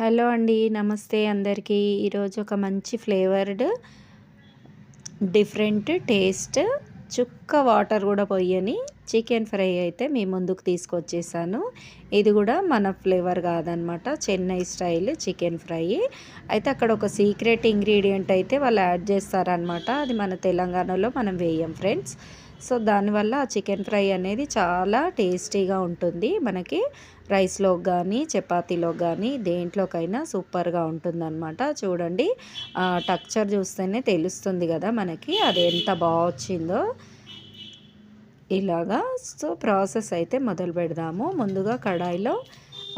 Hello అండి నమస్తే అందరికీ. ఈరోజు ఒక మంచి ఫ్లేవర్డ్ డిఫరెంట్ టేస్ట్ చుక్క వాటర్ కూడా పోయని చికెన్ ఫ్రై అయితే మీ ముందుకు తీసుకొచ్చేసాను. ఇది కూడా మన ఫ్లేవర్ కాదనమాట చెన్నై స్టైల్ చికెన్ ఫ్రై. అయితే అక్కడ ఒక సీక్రెట్ ఇంగ్రీడియంట్ అయితే వాళ్ళు యాడ్ చేస్తారనమాట. అది మన తెలంగాణలో మనం వేయం ఫ్రెండ్స్. సో దానివల్ల ఆ చికెన్ ఫ్రై అనేది చాలా టేస్టీగా ఉంటుంది. మనకి రైస్లో కానీ చపాతీలో కానీ దేంట్లోకైనా సూపర్గా ఉంటుందన్నమాట. చూడండి టక్చర్ చూస్తేనే తెలుస్తుంది కదా మనకి అది ఎంత బాగా వచ్చిందో ఇలాగా సో ప్రాసెస్ అయితే మొదలు పెడదాము ముందుగా కడాయిలో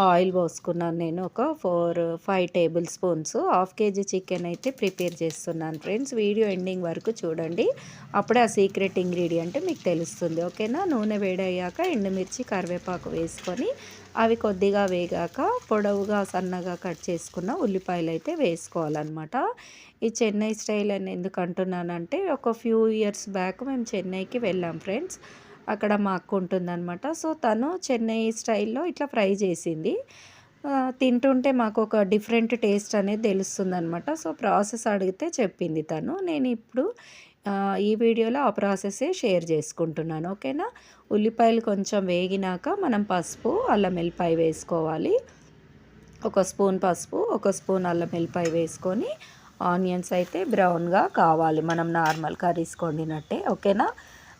ఆయిల్ పోసుకున్నాను నేను ఒక four five tablespoons. Half KG chicken అయితే ప్రిపేర్ చేస్తున్నాను ఫ్రెండ్స్. వీడియో ఎండింగ్ వరకు చూడండి. అప్పుడే ఆ సీక్రెట్ ఇంగ్రీడియంట్ మీకు తెలుస్తుంది ఓకేనా? నూనె వేడయ్యాక ఎండుమిర్చి కరివేపాకు వేసుకొని అవి కొద్దిగా వేగాక పొడవుగా సన్నగా కట్ చేసుకున్న ఉల్లిపాయలు అయితే వేసుకోవాలన్నమాట. ఈ చెన్నై స్టైల్ అని ఎందుకు అంటున్నానంటే ఒక ఫ్యూ ఇయర్స్ బ్యాక్ మేము చెన్నైకి వెళ్ళాం ఫ్రెండ్స్. అక్కడ మా అక్క ఉంటుందన్నమాట. సో తను చెన్నై స్టైల్లో ఇట్లా ఫ్రై చేసింది. తింటుంటే మాకు ఒక డిఫరెంట్ టేస్ట్ అనేది తెలుస్తుంది అనమాట సో ప్రాసెస్ అడిగితే చెప్పింది తను. నేను ఇప్పుడు ఈ వీడియోలో ఆ ప్రాసెసే షేర్ చేసుకుంటున్నాను. ఓకేనా? ఉల్లిపాయలు కొంచెం వేగినాక మనం పసుపు అల్లం వెల్లిపాయ వేసుకోవాలి. ఒక స్పూన్ పసుపు ఒక స్పూన్ అల్లం వెల్లిపాయ వేసుకొని ఆనియన్స్ అయితే బ్రౌన్గా కావాలి. మనం నార్మల్ కర్రీస్ వండినట్టే. ఓకేనా?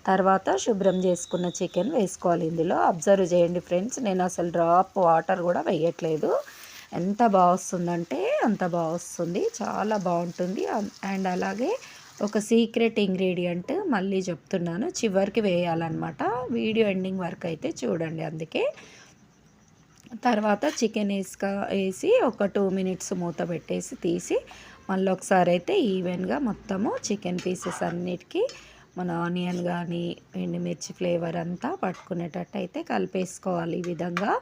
తర్వాత శుభ్రం చేసుకున్న చికెన్ వేసుకోవాలి ఇందులో. అబ్జర్వ్ చేయండి ఫ్రెండ్స్ నేను అసలు డ్రాప్ వాటర్ కూడా వేయట్లేదు. ఎంత బాగా వస్తుందంటే అంత బాగా వస్తుంది చాలా బాగుంటుంది. అండ్ అలాగే ఒక సీక్రెట్ ఇంగ్రీడియంట్ మళ్ళీ చెప్తున్నాను చివరికి వేయాలన్నమాట. వీడియో ఎండింగ్ వరకు అయితే చూడండి అందుకే. తర్వాత చికెన్ వేసుక వేసి ఒక టూ మినిట్స్ మూత పెట్టేసి తీసి మళ్ళీ ఒకసారి అయితే ఈవెన్గా మొత్తము చికెన్ పీసెస్ అన్నిటికీ మన ఆనియన్ కానీ ఎండుమిర్చి ఫ్లేవర్ అంతా పట్టుకునేటట్టు అయితే కలిపేసుకోవాలి ఈ విధంగా.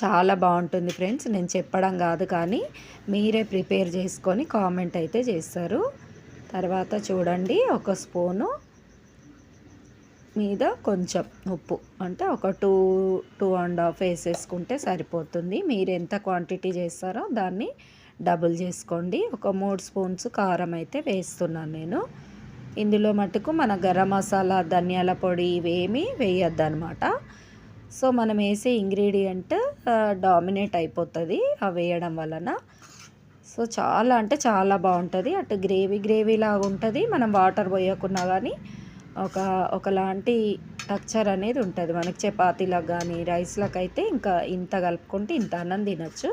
చాలా బాగుంటుంది ఫ్రెండ్స్. నేను చెప్పడం కాదు కానీ మీరే ప్రిపేర్ చేసుకొని కామెంట్ అయితే చేస్తారు. తర్వాత చూడండి ఒక స్పూను మీద కొంచెం ఉప్పు. అంటే ఒక టూ టూ అండ్ హాఫ్ వేసేసుకుంటే సరిపోతుంది. మీరు ఎంత క్వాంటిటీ చేస్తారో దాన్ని డబుల్ చేసుకోండి. ఒక మూడు స్పూన్స్ కారం అయితే వేస్తున్నాను నేను. ఇందులో మటుకు మన గరం మసాలా ధనియాల పొడి ఇవేమీ వేయద్దు అనమాట సో మనం వేసే ఇంగ్రీడియంట్ డామినేట్ అయిపోతుంది. అవి వేయడం వలన. సో చాలా అంటే చాలా బాగుంటుంది. అటు గ్రేవీ గ్రేవీ లాగా ఉంటుంది. మనం వాటర్ పోయకున్నా కానీ ఒక ఒకలాంటి టక్చర్ అనేది ఉంటుంది. మనకి చపాతీలకు కానీ రైస్లకు అయితే ఇంకా ఇంత కలుపుకుంటే ఇంత అన్నం తినచ్చు.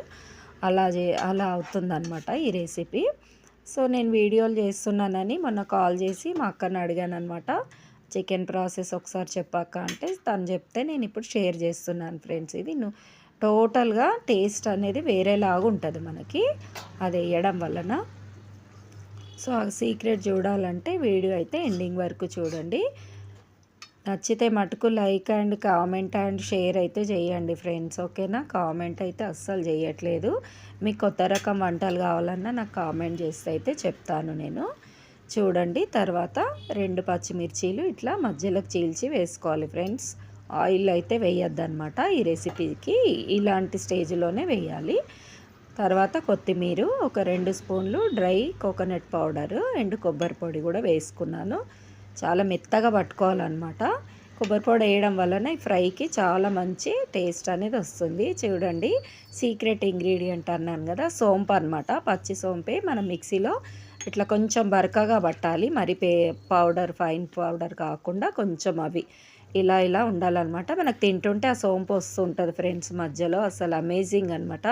అలా చే అలా అవుతుందన్నమాట ఈ రెసిపీ. సో నేను వీడియోలు చేస్తున్నానని మొన్న కాల్ చేసి మా అక్కని అడిగాను అనమాట చికెన్ ప్రాసెస్ ఒకసారి చెప్పాక అంటే తను చెప్తే నేను ఇప్పుడు షేర్ చేస్తున్నాను ఫ్రెండ్స్. ఇది టోటల్గా టేస్ట్ అనేది వేరేలాగా ఉంటుంది మనకి. అది వేయడం వలన. సో ఆ సీక్రెట్ చూడాలంటే వీడియో అయితే ఎండింగ్ వరకు చూడండి. నచ్చితే మటుకు like and comment and share అయితే చేయండి ఫ్రెండ్స్ ఓకేనా? కామెంట్ అయితే అస్సలు చేయట్లేదు. మీకు కొత్త రకం వంటలు కావాలన్నా నాకు కామెంట్ చేస్తే అయితే చెప్తాను నేను. చూడండి తర్వాత రెండు పచ్చిమిర్చీలు ఇట్లా మధ్యలోకి చీల్చి వేసుకోవాలి ఫ్రెండ్స్. ఆయిల్ అయితే వేయొద్దనమాట ఈ రెసిపీకి ఇలాంటి స్టేజ్లోనే వేయాలి. తర్వాత కొత్తిమీర ఒక రెండు స్పూన్లు డ్రై కోకోనట్ పౌడరు ఎండు కొబ్బరి పొడి కూడా వేసుకున్నాను. చాలా మెత్తగా పట్టుకోవాలన్నమాట. కొబ్బరి పొడి వేయడం వలన ఈ ఫ్రైకి చాలా మంచి టేస్ట్ అనేది వస్తుంది. చూడండి సీక్రెట్ ఇంగ్రీడియంట్ అన్నాను కదా సోంపు అనమాట పచ్చి సోంపే మనం మిక్సీలో ఇట్లా కొంచెం బరకగా పట్టాలి. మరి పే పౌడర్ ఫైన్ పౌడర్ కాకుండా కొంచెం అవి. ఇలా ఇలా ఉండాలన్నమాట. మనకు తింటుంటే ఆ సోంపు వస్తుంటుంది ఫ్రెండ్స్ మధ్యలో. అసలు అమేజింగ్ అనమాట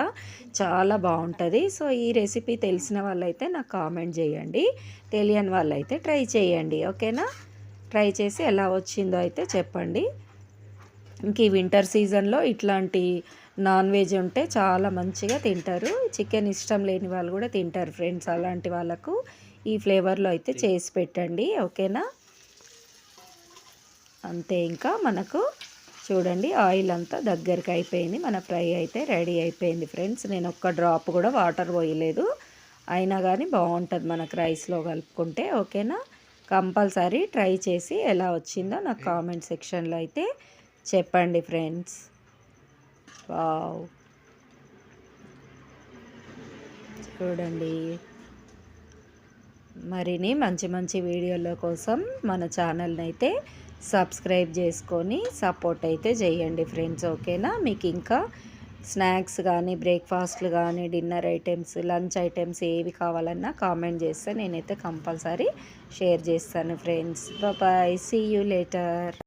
చాలా బాగుంటుంది. సో ఈ రెసిపీ తెలిసిన వాళ్ళైతే నాకు కామెంట్ చేయండి. తెలియని వాళ్ళైతే ట్రై చేయండి. ఓకేనా? ట్రై చేసి ఎలా వచ్చిందో అయితే చెప్పండి. ఇంక ఈ వింటర్ సీజన్లో ఇట్లాంటి నాన్ వెజ్ ఉంటే చాలా మంచిగా తింటారు. చికెన్ ఇష్టం లేని వాళ్ళు కూడా తింటారు ఫ్రెండ్స్. అలాంటి వాళ్ళకు ఈ ఫ్లేవర్లో అయితే చేసి పెట్టండి. ఓకేనా? అంతే ఇంకా మనకు చూడండి ఆయిల్ అంతా దగ్గరికి అయిపోయింది. మన ఫ్రై అయితే రెడీ అయిపోయింది ఫ్రెండ్స్. నేను ఒక్క డ్రాప్ కూడా వాటర్ పోయలేదు. అయినా కానీ బాగుంటుంది మనకు రైస్లో కలుపుకుంటే ఓకేనా? కంపల్సరీ ట్రై చేసి ఎలా వచ్చిందో నాకు కామెంట్ సెక్షన్లో అయితే చెప్పండి ఫ్రెండ్స్. వావ్! చూడండి. మరిన్ని మంచి మంచి వీడియోల కోసం మన ఛానల్ని అయితే సబ్స్క్రైబ్ చేసుకొని సపోర్ట్ అయితే చేయండి ఫ్రెండ్స్ ఓకేనా? మీకు ఇంకా స్నాక్స్ కానీ బ్రేక్ఫాస్ట్లు కానీ డిన్నర్ ఐటమ్స్ లంచ్ ఐటమ్స్ ఏవి కావాలన్నా కామెంట్ చేస్తే నేనైతే కంపల్సరీ షేర్ చేస్తాను friends. Bye see you later.